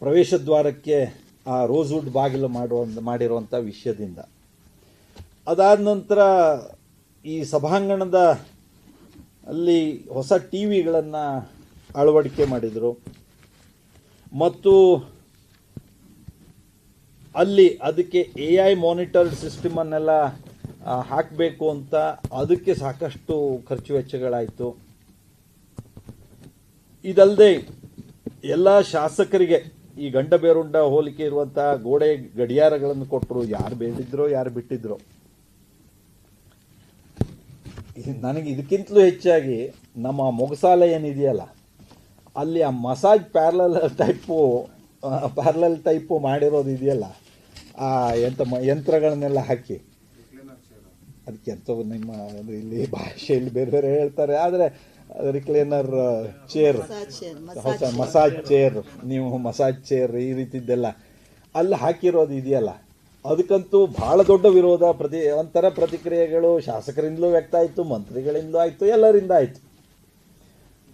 ಪ್ರವೇಶ ದ್ವಾರಕ್ಕೆ ಆ ರೋಸ್ವುಡ್ ಬಾಗಿಲು ಮಾಡುವ ಮಾಡಿರುವಂಥ ವಿಷಯದಿಂದ. ಅದಾದ ನಂತರ ಈ ಸಭಾಂಗಣದ ಅಲ್ಲಿ ಹೊಸ ಟಿ ವಿಗಳನ್ನು ಅಳವಡಿಕೆ ಮಾಡಿದರು. ಮತ್ತು ಅಲ್ಲಿ ಅದಕ್ಕೆ ಎ ಐ ಮಾನಿಟರ್ಡ್ ಸಿಸ್ಟಮನ್ನೆಲ್ಲ ಹಾಕಬೇಕು ಅಂತ ಅದಕ್ಕೆ ಸಾಕಷ್ಟು ಖರ್ಚು ವೆಚ್ಚಗಳಾಯಿತು. ಇದಲ್ಲದೆ ಎಲ್ಲ ಶಾಸಕರಿಗೆ ಈ ಗಂಡ ಬೇರುಂಡ ಹೋಲಿಕೆ ಇರುವಂತಹ ಗೋಡೆ ಗಡಿಯಾರಗಳನ್ನು ಕೊಟ್ಟರು, ಯಾರು ಬೇಡಿದ್ರೋ ಯಾರು ಬಿಟ್ಟಿದ್ರೋ. ನನಗೆ ಇದಕ್ಕಿಂತಲೂ ಹೆಚ್ಚಾಗಿ ನಮ್ಮ ಮೊಗಸಾಲ ಏನಿದೆಯಲ್ಲ, ಅಲ್ಲಿ ಆ massage parallel type parallel type ಮಾಡಿರೋದು ಇದೆಯಲ್ಲ, ಆ ಎಂತ ಯಂತ್ರಗಳನ್ನೆಲ್ಲ ಹಾಕಿ. ಅದಕ್ಕೆ ಎಂತ ನಿಮ್ಮ ಇಲ್ಲಿ ಭಾಷೆಯಲ್ಲಿ ಬೇರೆ ಬೇರೆ ಹೇಳ್ತಾರೆ. ಆದರೆ ರಿಕ್ಲೇನರ್ ಚೇರ್ ಹೊಸ ಮಸಾಜ್ ಚೇರ್ ನೀವು ಮಸಾಜ್ ಚೇರ್ ಈ ರೀತಿದ್ದೆಲ್ಲ. ಅಲ್ಲಿ ಹಾಕಿರೋದು ಇದೆಯಲ್ಲ. ಅದಕ್ಕಂತೂ ಬಹಳ ದೊಡ್ಡ ವಿರೋಧ ಪ್ರತಿ ಒಂಥರ ಪ್ರತಿಕ್ರಿಯೆಗಳು ಶಾಸಕರಿಂದಲೂ ವ್ಯಕ್ತ ಆಯಿತು ಮಂತ್ರಿಗಳಿಂದ ಆಯಿತು ಎಲ್ಲರಿಂದ ಆಯಿತು.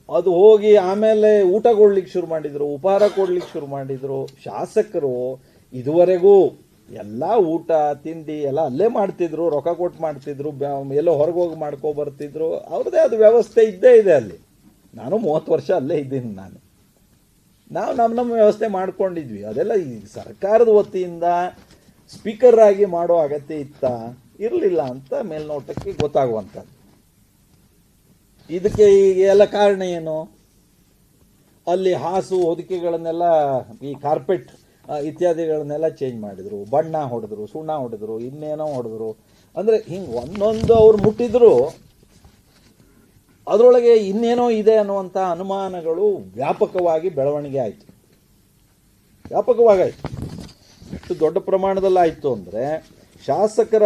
ಅದು ಹೋಗಿ ಆಮೇಲೆ ಊಟ ಕೊಡ್ಲಿಕ್ಕೆ ಶುರು ಮಾಡಿದರು ಉಪಹಾರ ಕೊಡ್ಲಿಕ್ಕೆ ಶುರು ಮಾಡಿದರು. ಶಾಸಕರು ಇದುವರೆಗೂ ಎಲ್ಲ ಊಟ, ತಿಂಡಿ ಎಲ್ಲ ಅಲ್ಲೇ ಮಾಡ್ತಿದ್ರು, ರೊಕ್ಕ ಕೊಟ್ಟು ಮಾಡ್ತಿದ್ರು ಎಲ್ಲೋ ಹೊರಗೆ ಹೋಗಿ ಮಾಡ್ಕೊ ಬರ್ತಿದ್ರು. ಅವ್ರದ್ದೇ ಅದು ವ್ಯವಸ್ಥೆ ಇದ್ದೇ ಇದೆ ಅಲ್ಲಿ. ನಾನು ಮೂವತ್ತು ವರ್ಷ ಅಲ್ಲೇ ಇದ್ದೀನಿ ನಾನು. ನಾವು ನಮ್ಮ ನಮ್ಮ ವ್ಯವಸ್ಥೆ ಮಾಡ್ಕೊಂಡಿದ್ವಿ. ಅದೆಲ್ಲ ಈ ಸರ್ಕಾರದ ವತಿಯಿಂದ ಸ್ಪೀಕರ್ ಆಗಿ ಮಾಡೋ ಅಗತ್ಯ ಇತ್ತ, ಇರಲಿಲ್ಲ ಅಂತ ಮೇಲ್ನೋಟಕ್ಕೆ ಗೊತ್ತಾಗುವಂಥದ್ದು. ಇದಕ್ಕೆ ಈಗ ಎಲ್ಲ ಕಾರಣ ಏನು? ಅಲ್ಲಿ ಹಾಸು ಹೊದಿಕೆಗಳನ್ನೆಲ್ಲ ಈ ಕಾರ್ಪೆಟ್ ಇತ್ಯಾದಿಗಳನ್ನೆಲ್ಲ ಚೇಂಜ್ ಮಾಡಿದರು. ಬಣ್ಣ ಹೊಡೆದ್ರು, ಸುಣ್ಣ ಹೊಡೆದ್ರು, ಇನ್ನೇನೋ ಹೊಡೆದ್ರು. ಅಂದರೆ ಹಿಂಗೆ ಒಂದೊಂದು ಅವ್ರು ಮುಟ್ಟಿದ್ರು, ಅದರೊಳಗೆ ಇನ್ನೇನೋ ಇದೆ ಅನ್ನುವಂಥ ಅನುಮಾನಗಳು ವ್ಯಾಪಕವಾಗಿ ಬೆಳವಣಿಗೆ ಆಯಿತು. ವ್ಯಾಪಕವಾಗಾಯಿತು. ಎಷ್ಟು ದೊಡ್ಡ ಪ್ರಮಾಣದಲ್ಲಿ ಆಯಿತು ಅಂದರೆ, ಶಾಸಕರ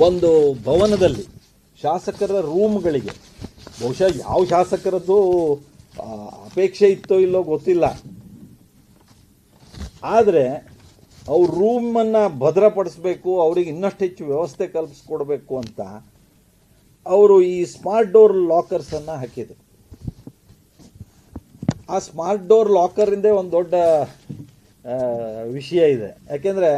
ಒಂದು ಭವನದಲ್ಲಿ, ಶಾಸಕರ ರೂಮ್ಗಳಿಗೆ, ಬಹುಶಃ ಯಾವ ಶಾಸಕರದ್ದು ಅಪೇಕ್ಷೆ ಇತ್ತೋ ಇಲ್ಲೋ ಗೊತ್ತಿಲ್ಲ. ಆದರೆ ಅವ್ರ ರೂಮನ್ನು ಭದ್ರಪಡಿಸ್ಬೇಕು, ಅವ್ರಿಗೆ ಇನ್ನಷ್ಟು ಹೆಚ್ಚು ವ್ಯವಸ್ಥೆ ಕಲ್ಪಿಸ್ಕೊಡ್ಬೇಕು ಅಂತ ಅವರು ಈ ಸ್ಮಾರ್ಟ್ ಡೋರ್ ಲಾಕರ್ಸನ್ನು ಹಾಕಿದರು. ಆ ಸ್ಮಾರ್ಟ್ ಡೋರ್ ಲಾಕರಿಂದೇ ಒಂದು ದೊಡ್ಡ ವಿಷಯ ಇದೆ. ಯಾಕೆಂದರೆ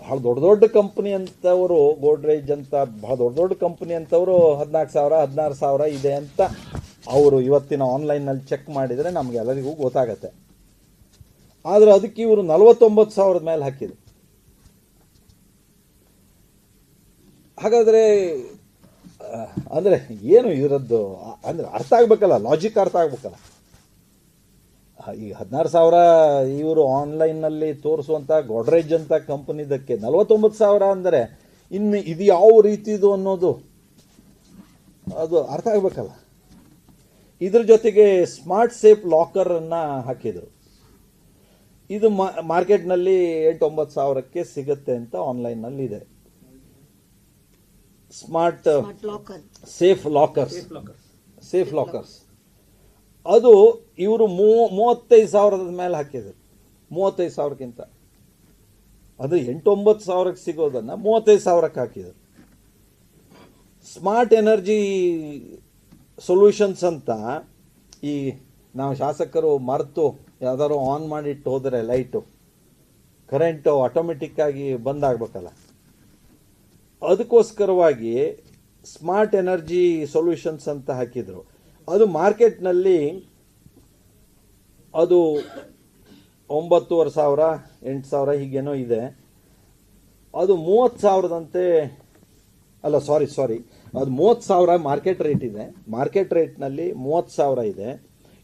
ಭಾಳ ದೊಡ್ಡ ದೊಡ್ಡ ಕಂಪ್ನಿ ಅಂತವರು ಗೋಡ್ರೇಜ್ ಅಂತ ಭಾಳ ದೊಡ್ಡ ದೊಡ್ಡ ಕಂಪ್ನಿ ಅಂತವರು ಹದಿನಾಲ್ಕು ಸಾವಿರ, ಹದಿನಾರು ಸಾವಿರ ಇದೆ ಅಂತ ಅವರು ಇವತ್ತಿನ ಆನ್ಲೈನಲ್ಲಿ ಚೆಕ್ ಮಾಡಿದರೆ ನಮಗೆಲ್ಲರಿಗೂ ಗೊತ್ತಾಗತ್ತೆ. ಆದರೆ ಅದಕ್ಕೆ ಇವರು ನಲವತ್ತೊಂಬತ್ತು ಸಾವಿರದ ಮೇಲೆ ಹಾಕಿದರು. ಹಾಗಾದರೆ ಅಂದರೆ ಏನು ಇದರದ್ದು ಅಂದರೆ ಅರ್ಥ ಆಗ್ಬೇಕಲ್ಲ ಲಾಜಿಕ್ ಅರ್ಥ ಆಗ್ಬೇಕಲ್ಲ. ಈಗ ಹದಿನಾರು ಸಾವಿರ ಇವರು ಆನ್ಲೈನ್ನಲ್ಲಿ ತೋರಿಸುವಂಥ ಗೋಡ್ರೇಜ್ ಅಂತ ಕಂಪ್ನಿದಕ್ಕೆ ನಲವತ್ತೊಂಬತ್ತು ಸಾವಿರ ಅಂದರೆ ಇನ್ನು ಇದು ಯಾವ ರೀತಿದು ಅನ್ನೋದು ಅದು ಅರ್ಥ ಆಗಬೇಕಲ್ಲ. ಇದ್ರ ಜೊತೆಗೆ ಸ್ಮಾರ್ಟ್ ಸೇಫ್ ಲಾಕರನ್ನು ಹಾಕಿದರು. ಇದು ಮಾರ್ಕೆಟ್ನಲ್ಲಿ ಎಂಟು ಒಂಬತ್ತು ಸಾವಿರಕ್ಕೆ ಸಿಗುತ್ತೆ ಅಂತ ಆನ್ಲೈನ್ನಲ್ಲಿ ಇದೆ. Smart safe lockers. Safe lockers. ಅದು ಇವರು ಮೂವತ್ತೈದು ಸಾವಿರದ ಮೇಲೆ ಹಾಕಿದ್ರು ಮೂವತ್ತೈದು ಸಾವಿರಕ್ಕಿಂತ. ಅದು ಎಂಟೊಂಬತ್ತು ಸಾವಿರಕ್ಕೆ ಸಿಗೋದನ್ನು ಮೂವತ್ತೈದು ಸಾವಿರಕ್ಕೆ ಹಾಕಿದರು ಸ್ಮಾರ್ಟ್ ಎನರ್ಜಿ ಸೊಲ್ಯೂಷನ್ಸ್ ಅಂತ ಈ ನಾವು ಶಾಸಕರು ಮರೆತು ಯಾವ್ದಾದ್ರು ಆನ್ ಮಾಡಿಟ್ಟು ಹೋದರೆ ಲೈಟು ಕರೆಂಟು ಆಟೋಮೆಟಿಕ್ಕಾಗಿ ಬಂದಾಗಬೇಕಲ್ಲ ಅದಕ್ಕೋಸ್ಕರವಾಗಿ ಸ್ಮಾರ್ಟ್ ಎನರ್ಜಿ ಸೊಲ್ಯೂಷನ್ಸ್ ಅಂತ ಹಾಕಿದರು. ಅದು ಮಾರ್ಕೆಟ್ನಲ್ಲಿ ಅದು ಒಂಬತ್ತುವರೆ ಸಾವಿರ, ಎಂಟು ಸಾವಿರ ಹೀಗೇನೋ ಇದೆ. ಅದು ಮೂವತ್ತು ಸಾವಿರದಂತೆ ಅಲ್ಲ ಸಾರಿ ಸಾರಿ ಅದು ಮೂವತ್ತು ಸಾವಿರ ಮಾರ್ಕೆಟ್ ರೇಟ್ ಇದೆ. ಮಾರ್ಕೆಟ್ ರೇಟ್ನಲ್ಲಿ ಮೂವತ್ತು ಸಾವಿರ ಇದೆ.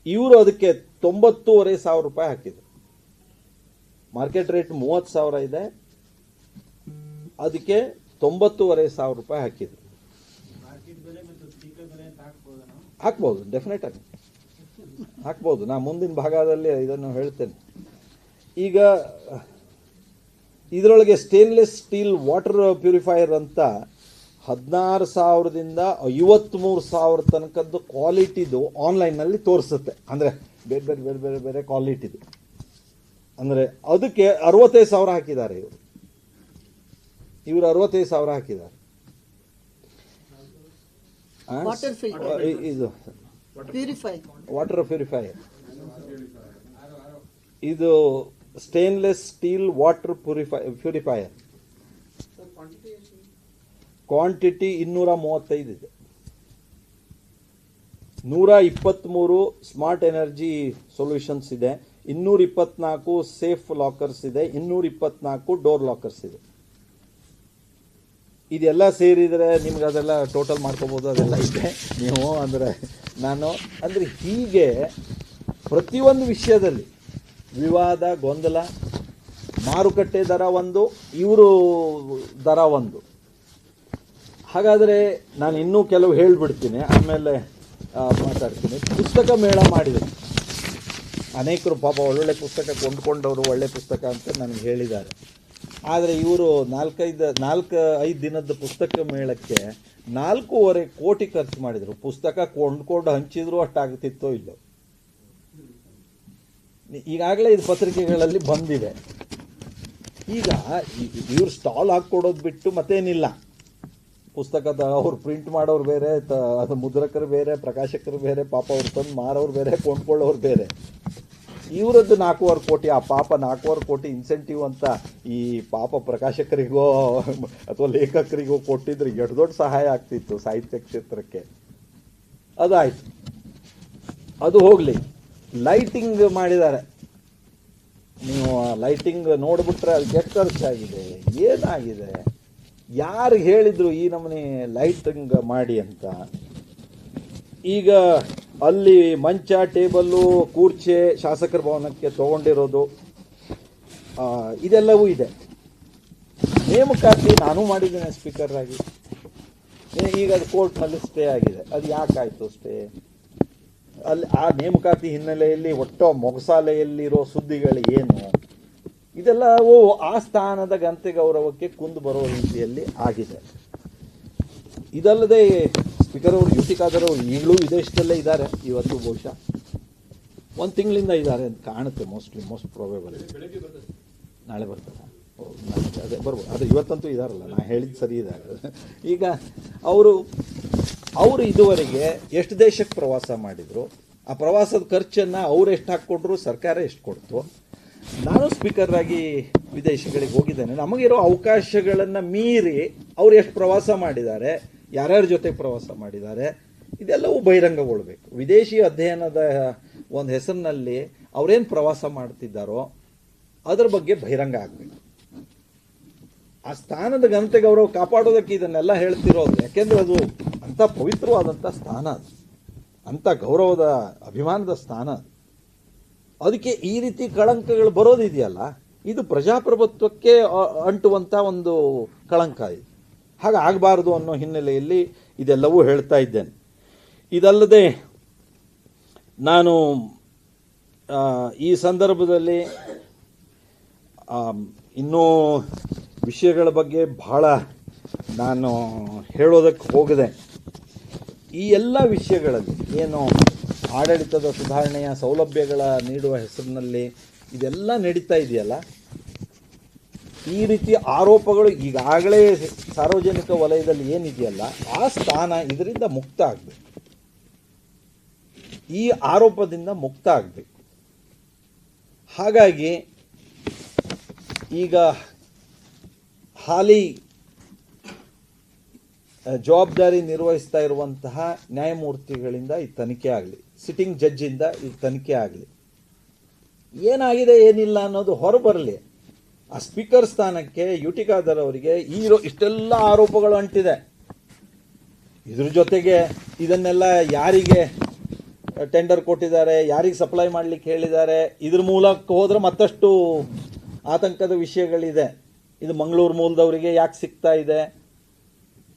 ಇವರು ಅದಕ್ಕೆ ತೊಂಬತ್ತೂವರೆ ಸಾವಿರ ರೂಪಾಯಿ ಹಾಕಿದ್ರು. ಮಾರ್ಕೆಟ್ ರೇಟ್ ಮೂವತ್ತು ಸಾವಿರ ಇದೆ. ಅದಕ್ಕೆ ತೊಂಬತ್ತೂವರೆ ಸಾವಿರ ರೂಪಾಯಿ ಹಾಕಿದ್ರು. ಹಾಕ್ಬೋದು ಡೆಫಿನೆಟ್ ಆಗಿ. ಹಾಕ್ಬೋದು. ನಾ ಮುಂದಿನ ಭಾಗದಲ್ಲಿ ಇದನ್ನು ಹೇಳ್ತೇನೆ. ಈಗ, ಇದರೊಳಗೆ ಸ್ಟೇನ್ಲೆಸ್ ಸ್ಟೀಲ್ ವಾಟರ್ ಪ್ಯೂರಿಫೈಯರ್ ಅಂತ ಹದಿನಾರು ಸಾವಿರದಿಂದ ಐವತ್ತ್ಮೂರು ಸಾವಿರ ತನಕದ್ದು ಕ್ವಾಲಿಟಿದು ಆನ್ಲೈನ್ನಲ್ಲಿ ತೋರಿಸುತ್ತೆ. ಅಂದರೆ ಬೇರೆ ಬೇರೆ ಬೇರೆ ಬೇರೆ ಬೇರೆ ಕ್ವಾಲಿಟಿ ಇದೆ. ಅಂದರೆ ಅದಕ್ಕೆ ಅರವತ್ತೈದು ಸಾವಿರ ಹಾಕಿದ್ದಾರೆ ಇವರು. ಇವರು ಅರವತ್ತೈದು ಸಾವಿರ ಹಾಕಿದ್ದಾರೆ. ಇದು. ವಾಟರ್ ಪ್ಯೂರಿಫೈಯರ್ ಇದು stainless steel water purify purifier quantity ಇನ್ನೂರ ಮೂವತ್ತೈದು ಇದೆ. ನೂರ ಇಪ್ಪತ್ತ್ಮೂರು ಸ್ಮಾರ್ಟ್ ಎನರ್ಜಿ ಸೊಲ್ಯೂಷನ್ಸ್ ಇದೆ ಇನ್ನೂರ ಇಪ್ಪತ್ನಾಲ್ಕು ಸೇಫ್ ಲಾಕರ್ಸ್ ಇದೆ ಇನ್ನೂರ ಇಪ್ಪತ್ನಾಲ್ಕು ಡೋರ್ ಲಾಕರ್ಸ್ ಇದೆ. ಇದೆಲ್ಲ ಸೇರಿದರೆ ನಿಮ್ಗೆ ಅದೆಲ್ಲ ಟೋಟಲ್ ಮಾಡ್ಕೋಬೋದು, ಅದೆಲ್ಲ ಇದೆ. ನೀವು ಅಂದರೆ ನಾನು, ಅಂದರೆ ಹೀಗೆ ಪ್ರತಿಯೊಂದು ವಿಷಯದಲ್ಲಿ ವಿವಾದ, ಗೊಂದಲ, ಮಾರುಕಟ್ಟೆ ದರ ಒಂದು, ಇವರು ದರ ಒಂದು. ಹಾಗಾದರೆ ನಾನು ಇನ್ನೂ ಕೆಲವು ಹೇಳಿಬಿಡ್ತೀನಿ, ಆಮೇಲೆ ಮಾತಾಡ್ತೀನಿ. ಪುಸ್ತಕ ಮೇಳ ಮಾಡಿದೆ. ಅನೇಕರು ಪಾಪ ಒಳ್ಳೊಳ್ಳೆ ಪುಸ್ತಕ ಕೊಂಡ್ಕೊಂಡವರು ಒಳ್ಳೆ ಪುಸ್ತಕ ಅಂತ ನನಗೆ ಹೇಳಿದ್ದಾರೆ. ಆದರೆ ಇವರು ನಾಲ್ಕೈದು, ನಾಲ್ಕು, ಐದು ದಿನದ ಪುಸ್ತಕ ಮೇಳಕ್ಕೆ ನಾಲ್ಕೂವರೆ ಕೋಟಿ ಖರ್ಚು ಮಾಡಿದರು. ಪುಸ್ತಕ ಕೊಂಡ್ಕೊಂಡು ಹಂಚಿದ್ರು ಅಷ್ಟಾಗ್ತಿತ್ತೋ ಇಲ್ಲೋ. ಈಗಾಗಲೇ ಇದು ಪತ್ರಿಕೆಗಳಲ್ಲಿ ಬಂದಿದೆ. ಈಗ ಇವ್ರು ಸ್ಟಾಲ್ ಹಾಕ್ಕೊಡೋದು ಬಿಟ್ಟು ಮತ್ತೇನಿಲ್ಲ. ಪುಸ್ತಕದ ಅವ್ರು ಪ್ರಿಂಟ್ ಮಾಡೋರು ಬೇರೆ, ತ, ಅದು ಮುದ್ರಕರು ಬೇರೆ, ಪ್ರಕಾಶಕರು ಬೇರೆ, ಪಾಪ ಅವ್ರು ತಂದು ಮಾರೋರು ಬೇರೆ, ಕೊಂಡ್ಕೊಳ್ಳೋರು ಬೇರೆ. ಇವರದ್ದು ನಾಲ್ಕೂವರೆ ಕೋಟಿ, ಆ ಪಾಪ ನಾಲ್ಕೂವರೆ ಕೋಟಿ ಇನ್ಸೆಂಟಿವ್ ಅಂತ ಈ ಪಾಪ ಪ್ರಕಾಶಕರಿಗೋ, ಅಥವಾ ಲೇಖಕರಿಗೋ ಕೊಟ್ಟಿದ್ರೆ ಎಷ್ಟು ದೊಡ್ಡ ಸಹಾಯ ಆಗ್ತಿತ್ತು ಸಾಹಿತ್ಯ ಕ್ಷೇತ್ರಕ್ಕೆ. ಅದಾಯ್ತು. ಅದು ಹೋಗಲಿ. ಲೈಟಿಂಗ್ ಮಾಡಿದ್ದಾರೆ. ನೀವು ಲೈಟಿಂಗ್ ನೋಡ್ಬಿಟ್ರೆ ಅದಕ್ಕೆ ಕೆಟ್ಟ ಖರ್ಚಾಗಿದೆ ಏನಾಗಿದೆ? ಯಾರು ಹೇಳಿದ್ರು ಈ ನಮೂನೆ ಲೈಟಿಂಗ್ ಮಾಡಿ ಅಂತ? ಈಗ ಅಲ್ಲಿ ಮಂಚ ಟೇಬಲ್ಲು ಕೂರ್ಚೆ ಶಾಸಕರ ಭವನಕ್ಕೆ ತಗೊಂಡಿರೋದು ಇದೆಲ್ಲವೂ ಇದೆ. ನೇಮಕಾತಿ ನಾನು ಮಾಡಿದ್ದೇನೆ ಸ್ಪೀಕರ್ ಆಗಿ. ಈಗ ಅದು ಕೋರ್ಟ್ನಲ್ಲಿ ಸ್ಟೇ ಆಗಿದೆ. ಅದು ಯಾಕಾಯಿತು ಸ್ಟೇ ಅಲ್ಲಿ ಆ ನೇಮಕಾತಿ ಹಿನ್ನೆಲೆಯಲ್ಲಿ ಒಟ್ಟು ಮೊಗಸಾಲೆಯಲ್ಲಿರೋ ಸುದ್ದಿಗಳು ಏನು? ಇದೆಲ್ಲವೂ ಆ ಸ್ಥಾನದ ಗಂತೆ ಗೌರವಕ್ಕೆ ಕುಂದು ಬರೋ ರೀತಿಯಲ್ಲಿ ಆಗಿದೆ. ಇದಲ್ಲದೆ ಸ್ಪೀಕರ್ ಅವರು ಯುಟಿ ಖಾದರ್ ಅವರು ಈಗಲೂ ವಿದೇಶದಲ್ಲೇ ಇದ್ದಾರೆ ಇವತ್ತು ಬಹುಶಃ. ಒಂದು ತಿಂಗಳಿಂದ ಇದ್ದಾರೆ ಅಂತ ಕಾಣುತ್ತೆ ಮೋಸ್ಟ್ಲಿ ಮೋಸ್ಟ್ ಪ್ರಾಬೇಬಲ್ ನಾಳೆ ಓ, ನಾಳೆ ಅದೇ ಬರ್ಬೋದು. ಅದು ಇವತ್ತಂತೂ ಇದಾರಲ್ಲ ನಾನು ಹೇಳಿದ್ದು ಸರಿ ಇದೆ. ಈಗ ಅವರು ಅವರು ಇದುವರೆಗೆ ಎಷ್ಟು ದೇಶಕ್ಕೆ ಪ್ರವಾಸ ಮಾಡಿದರು? ಆ ಪ್ರವಾಸದ ಖರ್ಚನ್ನು ಅವ್ರು ಎಷ್ಟು ಹಾಕ್ಕೊಟ್ರು ಸರ್ಕಾರ ಎಷ್ಟು ಕೊಡ್ತು? ನಾನು ಸ್ಪೀಕರ್ ಆಗಿ ವಿದೇಶಗಳಿಗೆ ಹೋಗಿದ್ದೇನೆ. ನಮಗಿರೋ ಅವಕಾಶಗಳನ್ನು ಮೀರಿ ಅವ್ರು ಎಷ್ಟು ಪ್ರವಾಸ ಮಾಡಿದ್ದಾರೆ, ಯಾರ್ಯಾರ ಜೊತೆ ಪ್ರವಾಸ ಮಾಡಿದ್ದಾರೆ, ಇದೆಲ್ಲವೂ ಬಹಿರಂಗಗೊಳ್ಬೇಕು. ವಿದೇಶಿ ಅಧ್ಯಯನದ ಒಂದು ಹೆಸರಿನಲ್ಲಿ ಅವರೇನು ಪ್ರವಾಸ ಮಾಡ್ತಿದ್ದಾರೋ ಅದರ ಬಗ್ಗೆ ಬಹಿರಂಗ ಆಗಬೇಕು. ಆ ಸ್ಥಾನದ ಘನತೆ ಗೌರವ ಕಾಪಾಡೋದಕ್ಕೆ ಇದನ್ನೆಲ್ಲ ಹೇಳ್ತಿರೋದು ಯಾಕೆಂದ್ರೆ ಅದು ಅಂಥ ಪವಿತ್ರವಾದಂಥ ಸ್ಥಾನ ಅದು. ಅಂಥ ಗೌರವದ ಅಭಿಮಾನದ ಸ್ಥಾನ ಅದು. ಅದಕ್ಕೆ ಈ ರೀತಿ ಕಳಂಕಗಳು ಬರೋದಿದೆಯಲ್ಲ? ಇದು ಪ್ರಜಾಪ್ರಭುತ್ವಕ್ಕೆ ಅಂಟುವಂಥ ಒಂದು ಕಳಂಕ ಇದು. ಹಾಗೆ ಆಗಬಾರ್ದು ಅನ್ನೋ ಹಿನ್ನೆಲೆಯಲ್ಲಿ ಇದೆಲ್ಲವೂ ಹೇಳ್ತಾ ಇದ್ದೇನೆ. ಇದಲ್ಲದೆ ನಾನು ಈ ಸಂದರ್ಭದಲ್ಲಿ ಇನ್ನೂ ವಿಷಯಗಳ ಬಗ್ಗೆ ಬಹಳ ನಾನು ಹೇಳೋದಕ್ಕೆ ಹೋಗದೆ ಈ ಎಲ್ಲ ವಿಷಯಗಳಲ್ಲಿ ಏನು ಆಡಳಿತದ ಸುಧಾರಣೆಯ ಸೌಲಭ್ಯಗಳ ನೀಡುವ ಹೆಸರಿನಲ್ಲಿ ಇದೆಲ್ಲ ನಡೀತಾ ಇದೆಯಲ್ಲ? ಈ ರೀತಿ ಆರೋಪಗಳು ಈಗಾಗಲೇ ಸಾರ್ವಜನಿಕ ವಲಯದಲ್ಲಿ ಏನಿದೆಯಲ್ಲ, ಆ ಸ್ಥಾನ ಇದರಿಂದ ಮುಕ್ತ ಆಗಬೇಕು. ಈ ಆರೋಪದಿಂದ ಮುಕ್ತ ಆಗಬೇಕು. ಹಾಗಾಗಿ ಈಗ ಹಾಲಿ ಜವಾಬ್ದಾರಿ ನಿರ್ವಹಿಸ್ತಾ ಇರುವಂತಹ ನ್ಯಾಯಮೂರ್ತಿಗಳಿಂದ ಈ ತನಿಖೆ ಆಗಲಿ. ಸಿಟ್ಟಿಂಗ್ ಜಡ್ಜಿಂದ ಈ ತನಿಖೆ ಆಗಲಿ. ಏನಾಗಿದೆ, ಏನಿಲ್ಲ ಅನ್ನೋದು ಹೊರಬರಲಿ. ಆ ಸ್ಪೀಕರ್ ಸ್ಥಾನಕ್ಕೆ ಯುಟಿ ಖಾದರ್ ಅವರಿಗೆ ಈರೋ ಇಷ್ಟೆಲ್ಲ ಆರೋಪಗಳು ಅಂಟಿದೆ. ಇದ್ರ ಜೊತೆಗೆ ಇದನ್ನೆಲ್ಲ ಯಾರಿಗೆ ಟೆಂಡರ್ ಕೊಟ್ಟಿದ್ದಾರೆ, ಯಾರಿಗೆ ಸಪ್ಲೈ ಮಾಡಲಿಕ್ಕೆ ಹೇಳಿದ್ದಾರೆ, ಇದ್ರ ಮೂಲಕ ಹೋದ್ರೆ ಮತ್ತಷ್ಟು ಆತಂಕದ ವಿಷಯಗಳಿದೆ. ಇದು ಮಂಗಳೂರು ಮೂಲದವರಿಗೆ ಯಾಕೆ ಸಿಗ್ತಾ ಇದೆ?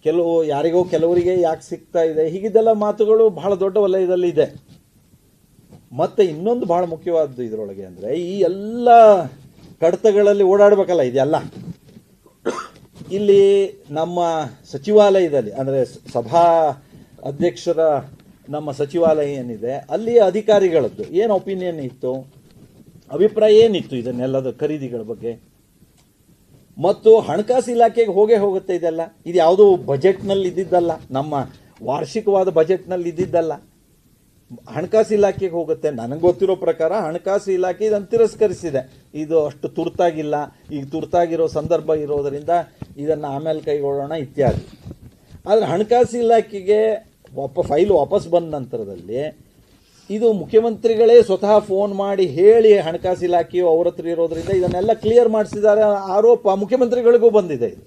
ಕೆಲವು, ಯಾರಿಗೋ ಕೆಲವರಿಗೆ ಯಾಕೆ ಸಿಗ್ತಾ ಇದೆ? ಹೀಗಿದ್ದೆಲ್ಲ ಮಾತುಗಳು ಬಹಳ ದೊಡ್ಡ ವಲಯದಲ್ಲಿ ಇದೆ ಮತ್ತೆ ಇನ್ನೊಂದು ಬಹಳ ಮುಖ್ಯವಾದ್ದು ಇದರೊಳಗೆ ಅಂದರೆ ಈ ಎಲ್ಲ ಕಡತಗಳಲ್ಲಿ ಓಡಾಡಬೇಕಲ್ಲ ಇದೆಲ್ಲ ಇಲ್ಲಿ ನಮ್ಮ ಸಚಿವಾಲಯದಲ್ಲಿ, ಅಂದರೆ ಸಭಾ ಅಧ್ಯಕ್ಷರ ನಮ್ಮ ಸಚಿವಾಲಯ ಏನಿದೆ, ಅಲ್ಲಿ ಅಧಿಕಾರಿಗಳದ್ದು ಏನು ಒಪಿನಿಯನ್ ಇತ್ತು? ಅಭಿಪ್ರಾಯ ಏನಿತ್ತು ಇದನ್ನೆಲ್ಲದ ಖರೀದಿಗಳ ಬಗ್ಗೆ? ಮತ್ತು ಹಣಕಾಸು ಇಲಾಖೆಗೆ ಹೋಗೇ ಹೋಗುತ್ತೆ ಇದೆಲ್ಲ? ಇದು ಯಾವುದೋ ಬಜೆಟ್ನಲ್ಲಿ ಇದ್ದಿದ್ದಲ್ಲ ನಮ್ಮ ವಾರ್ಷಿಕವಾದ ಬಜೆಟ್ನಲ್ಲಿ ಇದ್ದಿದ್ದಲ್ಲ ಹಣಕಾಸು ಇಲಾಖೆಗೆ ಹೋಗುತ್ತೆ. ನನಗೆ ಗೊತ್ತಿರೋ ಪ್ರಕಾರ ಹಣಕಾಸು ಇಲಾಖೆ ಇದನ್ನು ತಿರಸ್ಕರಿಸಿದೆ. ಇದು ಅಷ್ಟು ತುರ್ತಾಗಿಲ್ಲ. ಈಗ ತುರ್ತಾಗಿರೋ ಸಂದರ್ಭ ಇರೋದರಿಂದ ಇದನ್ನು ಆಮೇಲೆ ಕೈಗೊಳ್ಳೋಣ ಇತ್ಯಾದಿ. ಆದರೆ ಹಣಕಾಸು ಇಲಾಖೆಗೆ ವಾಪ ಫೈಲ್ ವಾಪಸ್ ಬಂದ ನಂತರದಲ್ಲಿ ಇದು ಮುಖ್ಯಮಂತ್ರಿಗಳೇ ಸ್ವತಃ ಫೋನ್ ಮಾಡಿ ಹೇಳಿ ಹಣಕಾಸು ಇಲಾಖೆಯು ಅವ್ರ ಹತ್ರ ಇರೋದರಿಂದ ಇದನ್ನೆಲ್ಲ ಕ್ಲಿಯರ್ ಮಾಡಿಸಿದ್ದಾರೆ. ಆರೋಪ ಮುಖ್ಯಮಂತ್ರಿಗಳಿಗೂ ಬಂದಿದೆ ಇದು.